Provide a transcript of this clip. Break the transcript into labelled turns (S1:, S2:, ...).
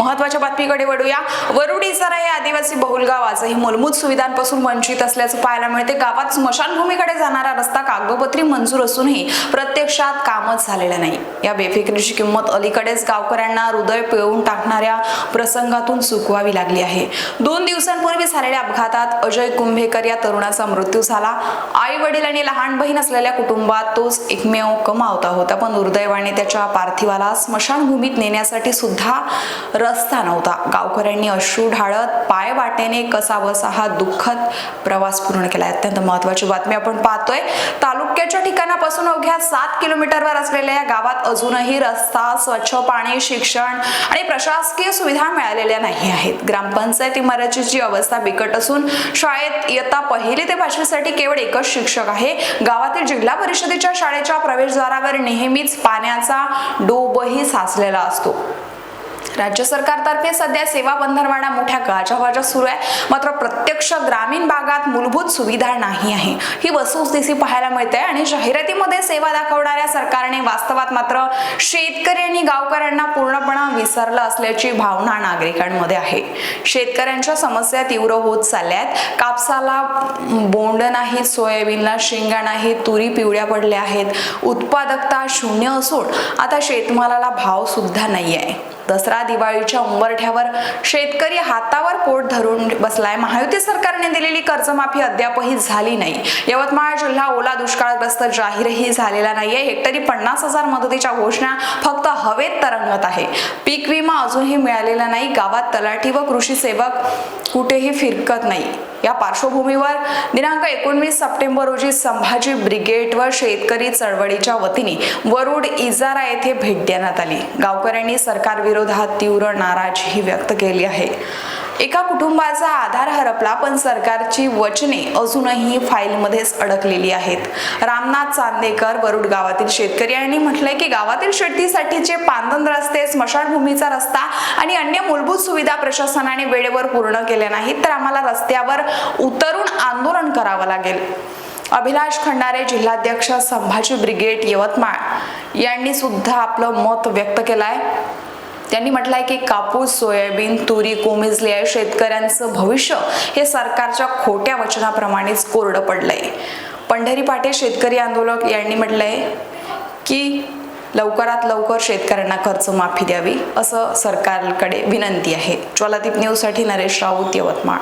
S1: महत्त्वाच्या बातमीकडे वळूया. वरुड इसारा हे आदिवासी बहुल गाव आजही मूलभूत सुविधांपासून वंचित असल्याचं पाहायला मिळते. गावात स्मशानभूमीकडे जाणारा रस्ता कागदोपत्री मंजूर असूनही प्रत्यक्षात कामच झालेलं नाही. या बेफिक्रीची किंमत अलीकडेच गावकऱ्यांना हृदय पिळवून टाकणाऱ्या प्रसंगातून चुकवावी लागली आहे. दोन दिवसांपूर्वी झालेल्या अपघातात अजय कुंभेकर या तरुणाचा मृत्यू झाला. आई वडील आणि लहान बहीण असलेल्या कुटुंबात तोच एकमेव कमावता होता. पण दुर्दैवाने त्याच्या पार्थिवाला स्मशानभूमीत नेण्यासाठी सुद्धा रस्ता नव्हता. गावकऱ्यांनी अश्रू ढाळत पाय वाटेने कसा बसा हा दुःखद प्रवास पूर्ण केला. अत्यंत महत्वाची बातमी आपण पाहतोय. तालुक्याच्या ठिकाणापासून अवघ्या सात किलोमीटरवर असलेल्या या गावात अजूनही रस्ता स्वच्छ पाणी शिक्षण आणि प्रशासकीय सुविधा मिळालेल्या नाही आहेत. ग्रामपंचायत इमारतीची अवस्था बिकट असून शाळेत इयत्ता पहिली ते पाचवीसाठी केवळ एकच शिक्षक आहे. गावातील जिल्हा परिषदेच्या शाळेच्या प्रवेशद्वारावर नेहमीच पाण्याचा डोबही साचलेला असतो. राज्य सरकारतर्फे सध्या सेवा बंधनवाडा मोठ्या गाजावाजा सुरू आहे. मात्र प्रत्यक्ष ग्रामीण भागात मूलभूत सुविधा नाही आहे. ही वस्तुस्थिती पाहायला मिळते आणि जाहिरातीमध्ये सेवा दाखवणाऱ्या सरकारने वास्तवात मात्र शेतकरी आणि गावकऱ्यांना पूर्णपणे विसरलं असल्याची भावना नागरिकांमध्ये आहे. शेतकऱ्यांच्या समस्या तीव्र होत चालल्या आहेत कापसाला बोंड नाहीत सोयाबीनला शेंगा नाहीत तुरी पिवळ्या पडल्या आहेत. उत्पादकता शून्य असून आता शेतमालाला भाव सुद्धा नाही आहे दसरा दिवाळीच्या उंबरठ्यावर शेतकरी हातावर पोट धरून बसलाय. महायुती सरकारने दिलेली कर्जमाफी अद्यापही झाली नाही. यवतमाळ जिल्हा ओला दुष्काळग्रस्त जाहीरही झालेला नाहीये. हेक्टरी पन्नास हजार मदतीच्या घोषणा फक्त हवेत तरंगत आहे. पीक विमा अजूनही मिळालेला नाही. गावात तलाठी व कृषी सेवक कुठेही फिरकत नाही. या पार्श्वभूमीवर दिनांक एकोणवीस सप्टेंबर रोजी संभाजी ब्रिगेड व शेतकरी चळवळीच्या वतीने वरुड इजारा येथे भेट देण्यात आली. गावकऱ्यांनी सरकार विरोधात तीव्र नाराजी व्यक्त केली आहे. एका कुटुंबाचा आधार हरपला पण सरकारची वचने अजूनही फाईलमध्येच अडकलेली आहेत. रामनाथ चांदेकर वरुड गावातील शेतकरी यांनी म्हटलंय की गावातील शेतीसाठीचे पांदन रस्ते स्मशानभूमीचा रस्ता आणि अन्य मूलभूत सुविधा प्रशासनाने वेळेवर पूर्ण केल्या नाहीत तर आम्हाला रस्त्यावर उतरून आंदोलन करावं लागेल. अभिलाष खंडारे जिल्हाध्यक्ष संभाजी ब्रिगेड यवतमाळ यांनी सुद्धा आपलं मत व्यक्त केलं आहे त्यांनी म्हटलंय की कापूस सोयाबीन तुरी कोमेजली आहे. शेतकऱ्यांचं भविष्य हे सरकारच्या खोट्या वचनाप्रमाणेच कोरडं पडलंय. पंढरी पाटे शेतकरी आंदोलक यांनी म्हटलंय की लवकरात लवकर शेतकऱ्यांना कर्जमाफी द्यावी असं सरकारकडे विनंती आहे. ज्वालादीप न्यूजसाठी नरेश राऊत यवतमाळ.